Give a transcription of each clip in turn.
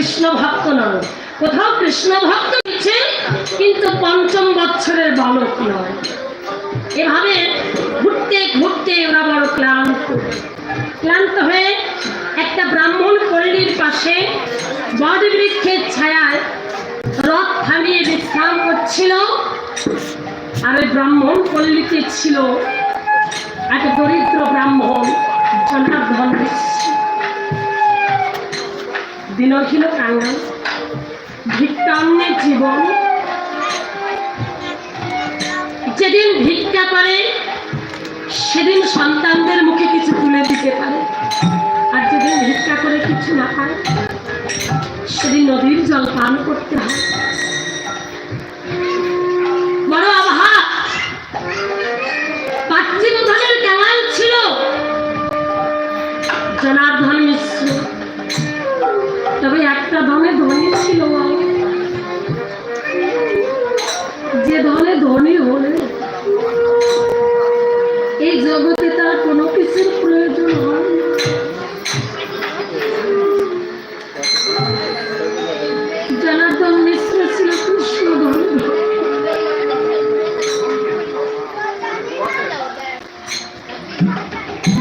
কৃষ্ণ ভক্ত নয়। কোথাও কৃষ্ণ ভক্ত হচ্ছে, কিন্তু পঞ্চম বৎসরের বালক নয়। এভাবে ঘুরতে ঘুরতে ওরা বড় ক্লান্ত। ক্লান্ত হয়ে একটা ব্রাহ্মণ পল্লীর পাশে বট বৃক্ষের ছায়ায় রথ থামিয়ে বিশ্রাম করছিল। আর ওই ব্রাহ্মণ পল্লীতে ছিল এক দরিদ্র ব্রাহ্মণ। জীবন যেদিন ভিক্ষা করে, সেদিন সন্তানদের মুখে কিছু তুলে দিতে পারে। আর যেদিন ভিক্ষা করে কিছু না পায় সেদিন নদীর জল পান করতে হয়।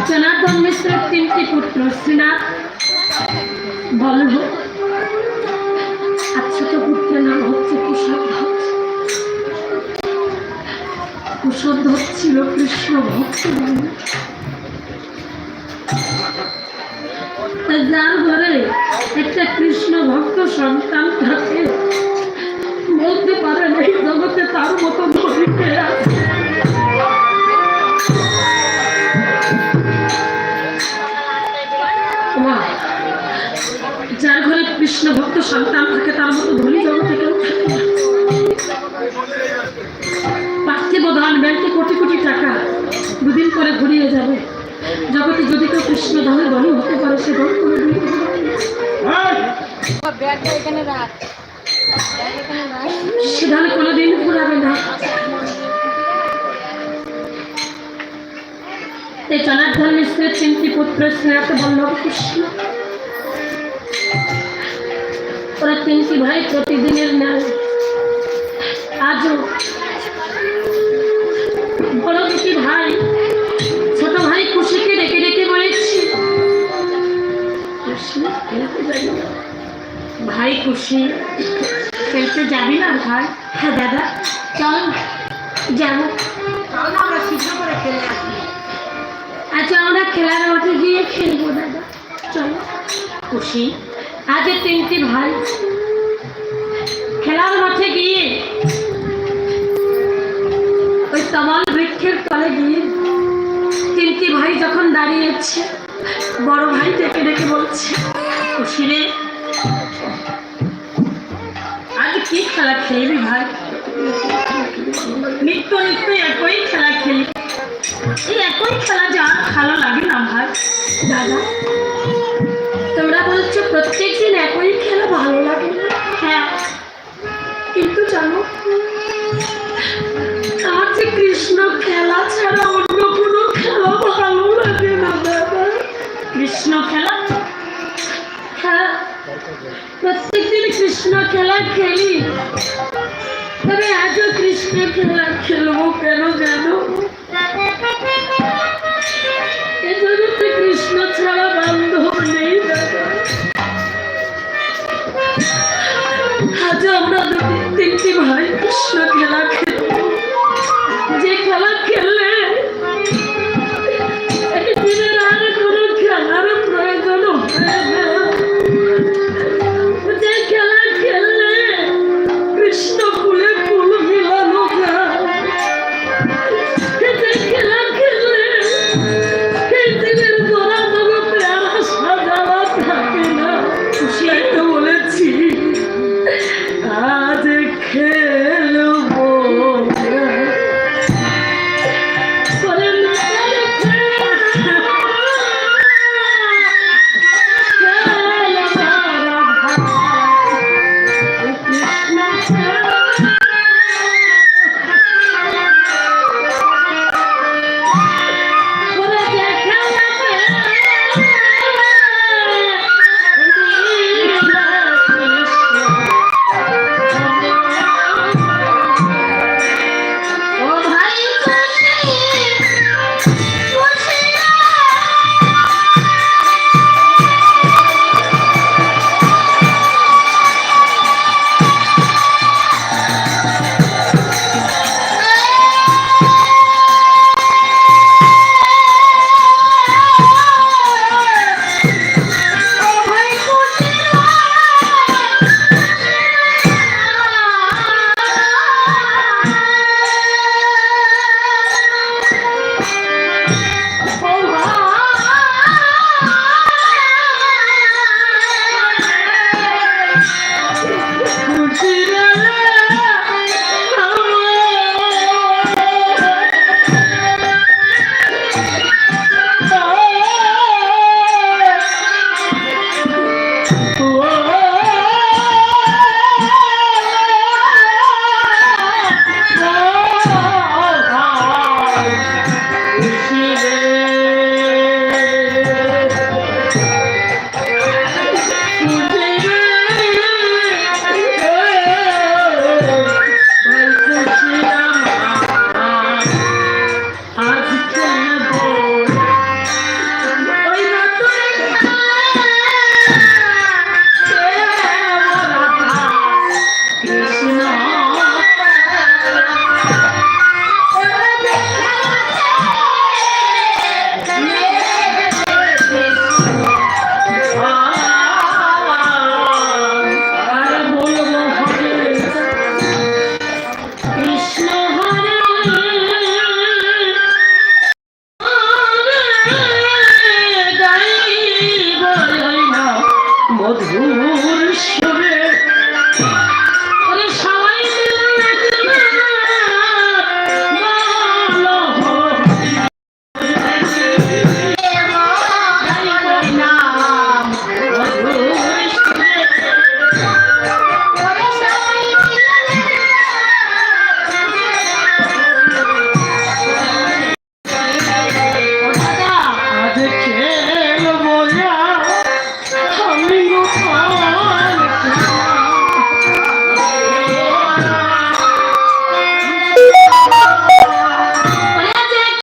জনার্দন মিশ্রের তিনটি পুত্র, শ্রীনাথ, বল্লভ। আর ছোট পুত্রের নাম হচ্ছে কুশধ্বজ কুশধ্বজ ছিল কৃষ্ণ ভক্ত। যার ঘরে একটা কৃষ্ণ ভক্ত সন্তান থাকে, বলতে পারেন এই জগতে তার মতো ধরিতে আছে কৃষ্ণ ভক্ত সন্তান থাকে, তার মতো ধনী জগতে কেউ পার্থিব ধন ব্যাংকে কোটি কোটি টাকা দুদিন পরে ঘুরিয়ে যাবে। জগতে যদি কেউ কৃষ্ণ ধনে ধনী হতে পারে, সে ধন রাখ সে ধন কোনোদিন ঘুরাবে না। এই জনার্দন মিশ্রের তিনটি পুত্র স্নেহাত বল্লভ কৃষ্ণ। ওরা ভাই প্রতিদিনের ন্যায়। আজও বড় দুটি ভাই, ছোট ভাই খুশিকে ডেকে ডেকে বলেছি? ভাই খুশি? খেলতে যাবি না ভাই। হ্যাঁ দাদা, চল, যাব। আচ্ছা আমরা খেলার মাঠে গিয়ে খেলব, দাদা। চলো। খুশি? আজ তিনটি ভাই। খেলার মাঠে গিয়ে ওই তমাল বৃক্ষের তলে গিয়ে তিনটি ভাই যখন দাঁড়িয়েছে, বড় ভাই ডেকে ডেকে বলছে খুশি রে আজ কি খেলা খেলবি ভাই? নিত্য নিত্য একই খেলা খেলি। এই একই খেলা যা ভালো লাগে না ভাই। দাদা তোমরা বলছো প্রত্যেক দিন একই খেলা ভালো লাগে না? হ্যাঁ। কিন্তু জানো, আমার যে কৃষ্ণ খেলা ছাড়া অন্য কোনো খেলা ভালো লাগে না দাদা কৃষ্ণ খেলা? হ্যাঁ। প্রত্যেক দিন কৃষ্ণ খেলা খেলি। তবে আজও কৃষ্ণ খেলা খেলব কেন জানো? আমরা তিনটি ভাই কৃষ্ণ খেলা খেলব Uhul.